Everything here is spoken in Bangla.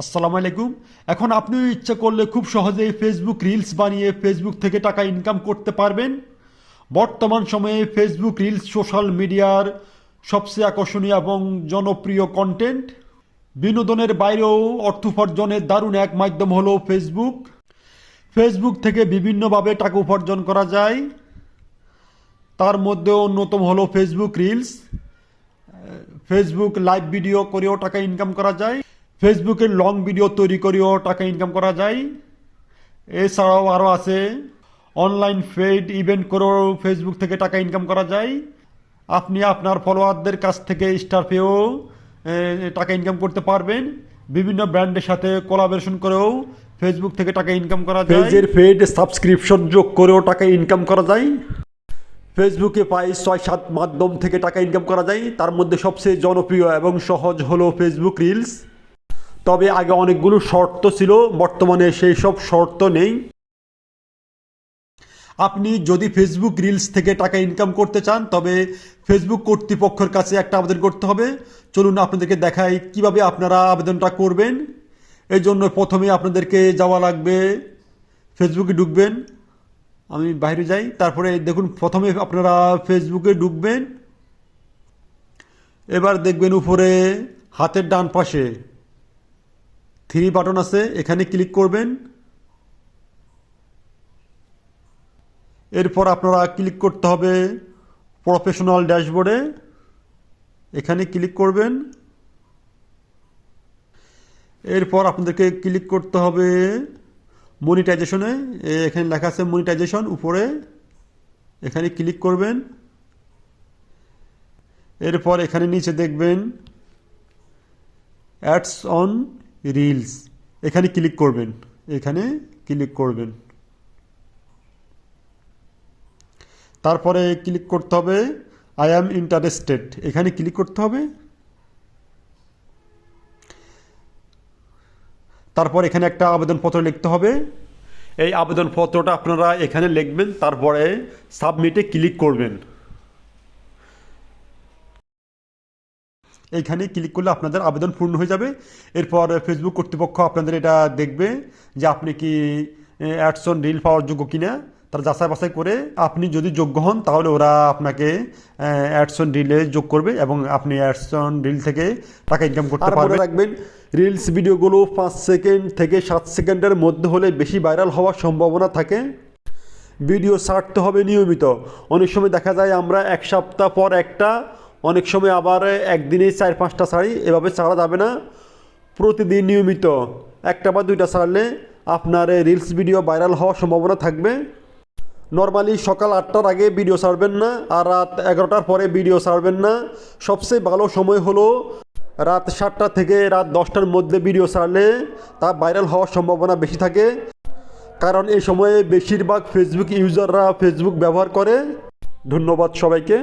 আসসালামু আলাইকুম। এখন আপনিও ইচ্ছা করলে খুব সহজেই ফেসবুক রিলস বানিয়ে ফেসবুক থেকে টাকা ইনকাম করতে পারবেন। বর্তমান সময়ে ফেসবুক রিলস সোশ্যাল মিডিয়ার সবচেয়ে আকর্ষণীয় এবং জনপ্রিয় কন্টেন্ট বিনোদনের বাইরেও অর্থ উপার্জনের দারুণ এক মাধ্যম হলো ফেসবুক ফেসবুক থেকে বিভিন্নভাবে টাকা উপার্জন করা যায়। তার মধ্যে অন্যতম হলো Facebook reels Facebook live video করেও টাকা ইনকাম করা যায়। ফেসবুকের লং ভিডিও তৈরি করেও টাকা ইনকাম করা যায়। এছাড়াও আরও আছে অনলাইন ফেড ইভেন্ট করেও ফেসবুক থেকে টাকা ইনকাম করা যায়। আপনি আপনার ফলোয়ারদের কাছ থেকে স্টার পেয়েও টাকা ইনকাম করতে পারবেন। বিভিন্ন ব্র্যান্ডের সাথে কোলাবোরেশন করেও ফেসবুক থেকে টাকা ইনকাম করা যায়। পেজের ফেড সাবস্ক্রিপশন যোগ করেও টাকা ইনকাম করা যায়। ফেসবুকে প্রায় ছয় সাত মাধ্যম থেকে টাকা ইনকাম করা যায়। তার মধ্যে সবচেয়ে জনপ্রিয় এবং সহজ হলো ফেসবুক রিলস তবে আগে অনেকগুলো শর্ত ছিল, বর্তমানে সেই সব শর্ত নেই। আপনি যদি ফেসবুক রিলস থেকে টাকা ইনকাম করতে চান, তবে ফেসবুক কর্তৃপক্ষের কাছে একটা আবেদন করতে হবে। চলুন আপনাদেরকে দেখাই কীভাবে আপনারা আবেদনটা করবেন। এই জন্য প্রথমে আপনাদেরকে যাওয়া লাগবে ফেসবুকে ঢুকবেন। আমি বাইরে যাই, তারপরে দেখুন প্রথমে আপনারা ফেসবুকে ঢুকবেন। এবার দেখবেন উপরে, হাতের ডান পাশে। থ্রি বাটন আছে, এখানে ক্লিক করবেন। এরপর আপনারা ক্লিক করতে হবে প্রফেশনাল ড্যাশবোর্ডে। এখানে ক্লিক করবেন। এরপর আপনাদেরকে ক্লিক করতে হবে মনিটাইজেশনে। এখানে লেখা আছে মনিটাইজেশন উপরে। এখানে ক্লিক করবেন। এরপর এখানে নিচে দেখবেন, অ্যাডস অন রিলস এখানে ক্লিক করবেন, এখানে ক্লিক করবেন। তারপরে ক্লিক করতে হবে আই অ্যাম ইন্টারেস্টেড এখানে ক্লিক করতে হবে। তারপর এখানে একটা আবেদনপত্র লিখতে হবে। এই আবেদনপত্রটা আপনারা এখানে লিখবেন, তারপরে সাবমিটে ক্লিক করবেন। এইখানে ক্লিক করলে আপনাদের আবেদন পূর্ণ হয়ে যাবে। এরপর ফেসবুক কর্তৃপক্ষ আপনাদের এটা দেখবে যে আপনি কি অ্যাডসন রিল পাওয়ার যোগ্য কিনা। তারা যাচাই বাছাই করে আপনি যদি যোগ্য হন তাহলে ওরা আপনাকে অ্যাডসন রিলে যোগ করবে এবং আপনি অ্যাডসন রিল থেকে টাকা ইনকাম করতে পারবেন। রাখবেন রিলস ভিডিওগুলো পাঁচ সেকেন্ড থেকে সাত সেকেন্ডের মধ্যে হলে বেশি ভাইরাল হওয়ার সম্ভাবনা থাকে। ভিডিও ছাড়তে হবে নিয়মিত। অনেক সময় দেখা যায় আমরা এক সপ্তাহ পর একটা অনেক সময় আবার একদিনে চার, পাঁচটা ছাড়ি এভাবে ছাড়া যাবে না। প্রতিদিন নিয়মিত একটা বা দুইটা ছাড়লে আপনার রিলস ভিডিও ভাইরাল হওয়ার সম্ভাবনা থাকবে। নর্মালি সকাল আটটার আগে ভিডিও ছাড়বেন না আর রাত এগারোটার পরে ভিডিও ছাড়বেন না। সবচেয়ে ভালো সময় হলো রাত সাতটা থেকে রাত দশটার মধ্যে ভিডিও ছাড়লে তা ভাইরাল হওয়ার সম্ভাবনা বেশি থাকে। কারণ এই সময়ে বেশিরভাগ ফেসবুক ইউজাররা ফেসবুক ব্যবহার করে। ধন্যবাদ সবাইকে।